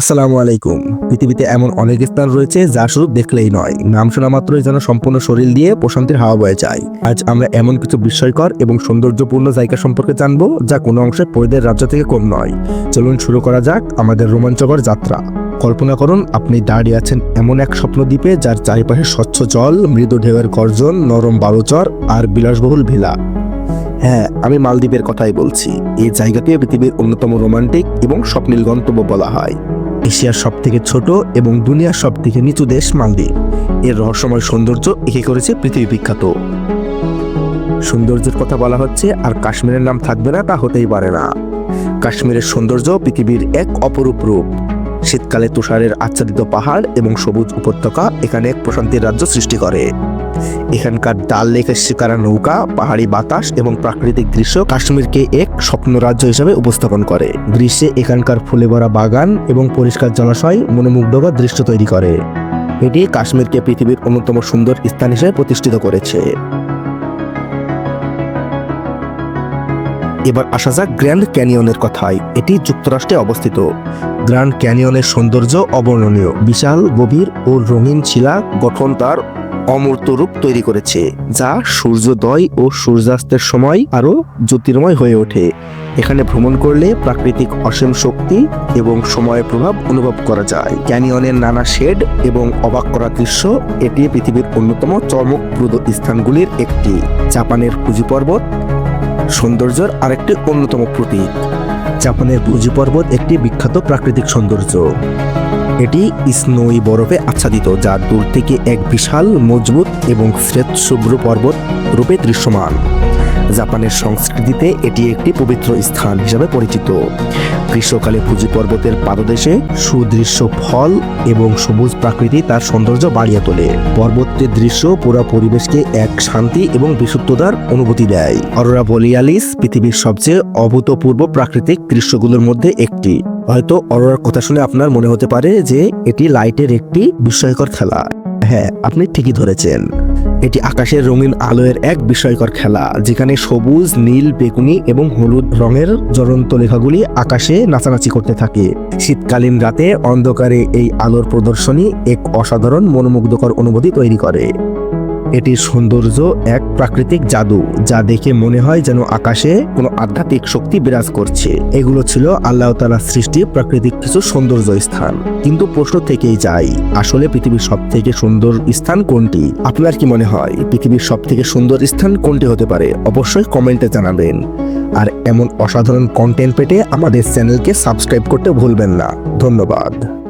আসসালামু আলাইকুম। পৃথিবীতে এমন অনেক স্থান রয়েছে যা শুধু দেখলেই নয়, নাম শোনা মাত্রই যেন সম্পূর্ণ শরীর দিয়ে প্রশান্তির হাওয়া বয়ে যায়। আজ আমরা এমন কিছু বিস্ময়কর এবং সৌন্দর্যপূর্ণ জায়গা সম্পর্কে জানব যা কোনো অংশে পরিদের রাজ্য থেকে কম নয়। চলুন শুরু করা যাক আমাদের রোমাঞ্চকর যাত্রা। কল্পনা করুন, আপনি দাঁড়িয়ে আছেন এমন এক স্বপ্নদ্বীপে যার চারিপাশে স্বচ্ছ জল, মৃদু ঢেউয়ের গর্জন, নরম বালুচর আর বিলাসবহুল ভিলা। হ্যাঁ আমি মালদ্বীপের কথাই বলছি। এই জায়গাকে পৃথিবীর অন্যতম রোমান্টিক এবং স্বপ্নীল গন্তব্য বলা হয়। এশিয়ার সব থেকে ছোট এবং দুনিয়ার সব থেকে নিচু দেশ মালদ্বীপ। এর রহস্যময় সৌন্দর্য একে করেছে পৃথিবী বিখ্যাত। সৌন্দর্যের কথা বলা হচ্ছে, আর কাশ্মীরের নাম থাকবে না, তা হতেই পারে না। কাশ্মীরের সৌন্দর্য পৃথিবীর এক অপরূপ রূপ। শীতকালে তুষারের আচ্ছাদিত পাহাড় এবং সবুজ উপত্যকা এখানে এক প্রশান্তির রাজ্য সৃষ্টি করে। এখানকার ডাল লেকের শিকারা নৌকা, পাহাড়ি বাতাস এবং প্রাকৃতিক দৃশ্য কাশ্মীরকে এক স্বপ্ন রাজ্য হিসেবে উপস্থাপন করে। গ্রীষ্মে এখানকার ফুলে ভরা বাগান এবং পরিষ্কার জলাশয় মনোমুগ্ধকর দৃশ্য তৈরি করে। এটি কাশ্মীরকে পৃথিবীর অন্যতম সুন্দর স্থান হিসেবে প্রতিষ্ঠিত করেছে। এবার আসা যাক গ্র্যান্ড ক্যানিয়নের কথায়। এটি যুক্তরাষ্ট্রে অবস্থিত। গ্র্যান্ড ক্যানিয়নের সৌন্দর্য অবর্ণনীয়। বিশাল গভীর ও রঙিন শিলা, গঠন তার অমূর্ত রূপ তৈরি করেছে, যা সূর্যোদয় ও সূর্যাস্তের সময় আরও জ্যোতির্ময় হয়ে ওঠে। এখানে ভ্রমণ করলে প্রাকৃতিক অসীম শক্তি এবং সময়ের প্রভাব অনুভব করা যায়। ক্যানিয়নের নানা শেড এবং অবাক করা দৃশ্য এটি পৃথিবীর অন্যতম চমকপ্রদ স্থানগুলির একটি। জাপানের ফুজি পর্বত সৌন্দর্যের আরেকটি অন্যতম প্রতীক। জাপানের ফুজি পর্বত একটি বিখ্যাত প্রাকৃতিক সৌন্দর্য। এটি স্নোই বরফে আচ্ছাদিত, যার দূর থেকে এক বিশাল, মজবুত এবং শ্বেত শুভ্র পর্বত রূপে দৃশ্যমান। জাপানের সংস্কৃতিতে এটি একটি পবিত্র স্থান হিসাবে পরিচিত। গ্রীষ্মকালে ফুজি পর্বতের পাদদেশে সুদৃশ্য ফল এবং সবুজ প্রাকৃতি তার সৌন্দর্য বাড়িয়ে তোলে। পর্বতের দৃশ্য পুরো পরিবেশকে এক শান্তি এবং বিশুদ্ধতার অনুভূতি দেয়। অরোরা বলিয়ালিস পৃথিবীর সবচেয়ে অভূতপূর্ব প্রাকৃতিক দৃশ্যগুলোর মধ্যে একটি। হয়তো অরোরার কথা শুনে আপনার মনে হতে পারে যে এটি লাইটের একটি বিস্ময়কর খেলা। হ্যাঁ আপনি ঠিকই ধরেছেন। এটি আকাশের রঙিন আলোয়ের এক বিস্ময়কর খেলা, যেখানে সবুজ, নীল, বেগুনি এবং হলুদ রঙের জ্বলন্ত লেখাগুলি আকাশে নাচানাচি করতে থাকে। শীতকালীন রাতে অন্ধকারে এই আলোর প্রদর্শনী এক অসাধারণ মনোমুগ্ধকর অনুভূতি তৈরি করে। এটির সৌন্দর্য এক প্রাকৃতিক জাদু, যা দেখে মনে হয় যেন আকাশে কোনো আধ্যাত্মিক শক্তি বিরাজ করছে। এগুলো ছিল আল্লাহ তালা সৃষ্টি প্রাকৃতিক কিছু সৌন্দর্য স্থান। কিন্তু প্রশ্ন থেকেই যাই আসলে পৃথিবীর সব থেকে সুন্দর স্থান কোনটি? আপনার কি মনে হয়, পৃথিবীর সব থেকে সুন্দর স্থান কোনটি হতে পারে? অবশ্যই কমেন্টে জানাবেন। আর এমন অসাধারণ কন্টেন্ট পেতে আমাদের চ্যানেলকে সাবস্ক্রাইব করতে ভুলবেন না। ধন্যবাদ।